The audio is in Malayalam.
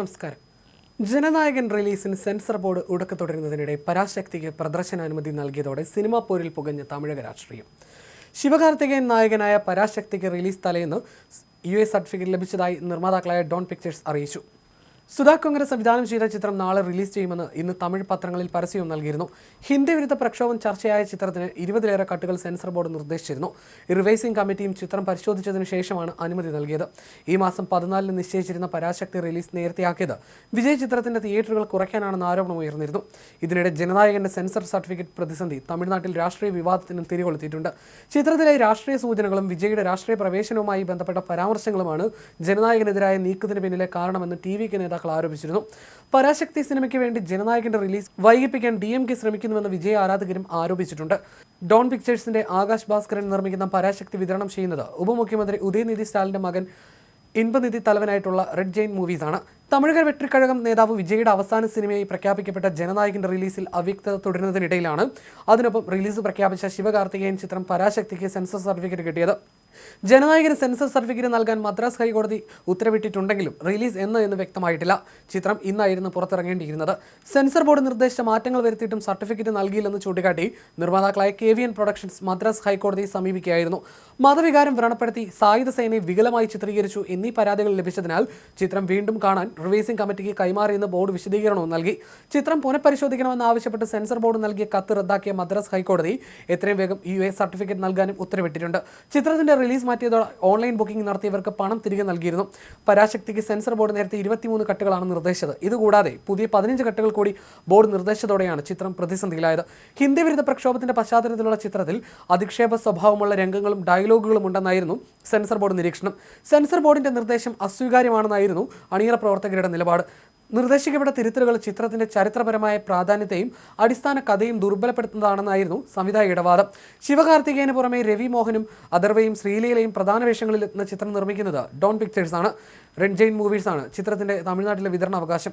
നമസ്കാരം. ജനനായകൻ റിലീസിന് സെൻസർ ബോർഡ് ഉടക്ക തുടരുന്നതിനിടെ പരാശക്തിക്ക് പ്രദർശനാനുമതി നൽകിയതോടെ സിനിമാ പോരിൽ പുകഞ്ഞ തമിഴക രാഷ്ട്രീയം. ശിവകാർത്തികേയൻ നായകനായ പരാശക്തിക്ക് റിലീസ് തലേന്ന് യു എ സർട്ടിഫിക്കറ്റ് ലഭിച്ചതായി നിർമ്മാതാക്കളായ ഡോൺ പിക്ചേഴ്സ് അറിയിച്ചു. സുധാ കോൺഗ്രസ് സംവിധാനം ചെയ്ത ചിത്രം നാളെ റിലീസ് ചെയ്യുമെന്ന് ഇന്ന് തമിഴ് പത്രങ്ങളിൽ പരസ്യവും നൽകിയിരുന്നു. ഹിന്ദി വിരുദ്ധ പ്രക്ഷോഭം ചർച്ചയായ ചിത്രത്തിന് ഇരുപതിലേറെ കട്ടുകൾ സെൻസർ ബോർഡ് നിർദ്ദേശിച്ചിരുന്നു. റിവൈസിംഗ് കമ്മിറ്റിയും ചിത്രം പരിശോധിച്ചതിനു ശേഷമാണ് അനുമതി നൽകിയത്. ഈ മാസം പതിനാലിന് നിശ്ചയിച്ചിരുന്ന പരാശക്തി റിലീസ് നേരത്തെയാക്കിയത്. വിജയ് ചിത്രത്തിന്റെ തിയേറ്ററുകൾ കുറയ്ക്കാനാണെന്ന് ആരോപണം ഉയർന്നിരുന്നു. ഇതിനിടെ ജനനായകന്റെ സെൻസർ സർട്ടിഫിക്കറ്റ് പ്രതിസന്ധി തമിഴ്നാട്ടിൽ രാഷ്ട്രീയ വിവാദത്തിനും തിരികൊളുത്തിയിട്ടുണ്ട്. ചിത്രത്തിലെ രാഷ്ട്രീയ സൂചനകളും വിജയുടെ രാഷ്ട്രീയ പ്രവേശനവുമായി ബന്ധപ്പെട്ട പരാമർശങ്ങളുമാണ് ജനനായകനെതിരായ നീക്കത്തിന് പിന്നിലെ കാരണമെന്ന് ടി വിക്ക് നേതാക്കൾ ആരോപിച്ചിരുന്നു. പരാശക്തി സിനിമയ്ക്ക് വേണ്ടി ജനനായകന്റെ റിലീസ് വൈകിപ്പിക്കാൻ ഡി എം കെ ശ്രമിക്കുന്നുവെന്ന് വിജയ ആരാധകരും ആരോപിച്ചിട്ടുണ്ട്. ഡോൺ പിക്ചേഴ്സിന്റെ ആകാശ് ഭാസ്കരൻ നിർമ്മിക്കുന്ന പരാശക്തി വിതരണം ചെയ്യുന്നത് ഉപമുഖ്യമന്ത്രി ഉദയനിധി സ്റ്റാലിന്റെ മകൻ ഇൻപനിധി തലവനായിട്ടുള്ള റെഡ് ജെയിൻ മൂവീസാണ്. തമിഴക വെട്രിക്കഴകം നേതാവ് വിജയുടെ അവസാന സിനിമയായി പ്രഖ്യാപിക്കപ്പെട്ട ജനനായകന്റെ റിലീസിൽ അവ്യക്തത തുടരുന്നതിനിടയിലാണ്. അതിനൊപ്പം റിലീസ് പ്രഖ്യാപിച്ച ശിവകാർത്തികേയൻ ചിത്രം പരാശക്തിക്ക് സെൻസർ സർട്ടിഫിക്കറ്റ് കിട്ടിയത്. ജനനായകന് സെൻസർ സർട്ടിഫിക്കറ്റ് നൽകാൻ മദ്രാസ് ഹൈക്കോടതി ഉത്തരവിട്ടിട്ടുണ്ടെങ്കിലും റിലീസ് എന്ന് എന്ന് വ്യക്തമായിട്ടില്ല. ചിത്രം ഇന്നായിരുന്നു പുറത്തിറങ്ങേണ്ടിയിരുന്നത്. സെൻസർ ബോർഡ് നിർദ്ദേശിച്ച മാറ്റങ്ങൾ വരുത്തിയിട്ടും സർട്ടിഫിക്കറ്റ് നൽകിയില്ലെന്ന് ചൂണ്ടിക്കാട്ടി നിർമ്മാതാക്കളായ K V N productions Madras ഹൈക്കോടതിയെ സമീപിക്കുകയായിരുന്നു. മതവികാരം വ്രണപ്പെടുത്തി സായുധ സേനയെ വികലമായി ചിത്രീകരിച്ചു എന്നീ പരാതികൾ ലഭിച്ചതിനാൽ ചിത്രം വീണ്ടും കാണാൻ റിവേസിംഗ് കമ്മിറ്റിക്ക് കൈമാറിയെന്ന് ബോർഡ് വിശദീകരണവും നൽകി. ചിത്രം പുനഃപരിശോധിക്കണമെന്ന് ആവശ്യപ്പെട്ട് സെൻസർ ബോർഡ് നൽകിയ കത്ത് റദ്ദാക്കിയ മദ്രാസ് ഹൈക്കോടതി എത്രയും വേഗം യു എ സർട്ടിഫിക്കറ്റ് നൽകാനും ഉത്തരവിട്ടിട്ടുണ്ട്. ചിത്രത്തിന്റെ റിലീസ് മാറ്റിയതോടെ ഓൺലൈൻ ബുക്കിംഗ് നടത്തിയവർക്ക് പണം തിരികെ നൽകിയിരുന്നു. പരാശക്തിക്ക് സെൻസർ ബോർഡ് നേരത്തെ ഇരുപത്തിമൂന്ന് കട്ടുകളാണ് നിർദ്ദേശിച്ചത്. ഇതുകൂടാതെ പുതിയ പതിനഞ്ച് കട്ടുകൾ കൂടി ബോർഡ് നിർദ്ദേശത്തോടെയാണ് ചിത്രം പ്രതിസന്ധിയിലായത്. ഹിന്ദി വിരുദ്ധ പ്രക്ഷോഭത്തിന്റെ പശ്ചാത്തലത്തിലുള്ള ചിത്രത്തിൽ അധിക്ഷേപ സ്വഭാവമുള്ള രംഗങ്ങളും ഡയലോഗുകളും ഉണ്ടെന്നായിരുന്നു സെൻസർ ബോർഡ് നിരീക്ഷണം. സെൻസർ ബോർഡിന്റെ നിർദ്ദേശം അസ്വീകാര്യമാണെന്നായിരുന്നു അണിയറ പ്രവർത്തകരുടെ നിലപാട്. നിർദ്ദേശിക്കപ്പെട്ട തിരുത്തലുകൾ ചിത്രത്തിന്റെ ചരിത്രപരമായ പ്രാധാന്യത്തെയും അടിസ്ഥാന കഥയും ദുർബലപ്പെടുത്തുന്നതാണെന്നായിരുന്നു സംവിധായകയുടെ വാദം ശിവകാർത്തികേയന് പുറമെ രവി മോഹനും അഥർവയും ശ്രീലീലയും പ്രധാന വേഷങ്ങളിൽ ചിത്രം നിർമ്മിക്കുന്നത് ഡോൺ പിക്ചേഴ്സ് ആണ് റെഡ് ജെയിൻ മൂവീസ് ആണ് ചിത്രത്തിന്റെ തമിഴ്നാട്ടിലെ വിതരണ അവകാശം.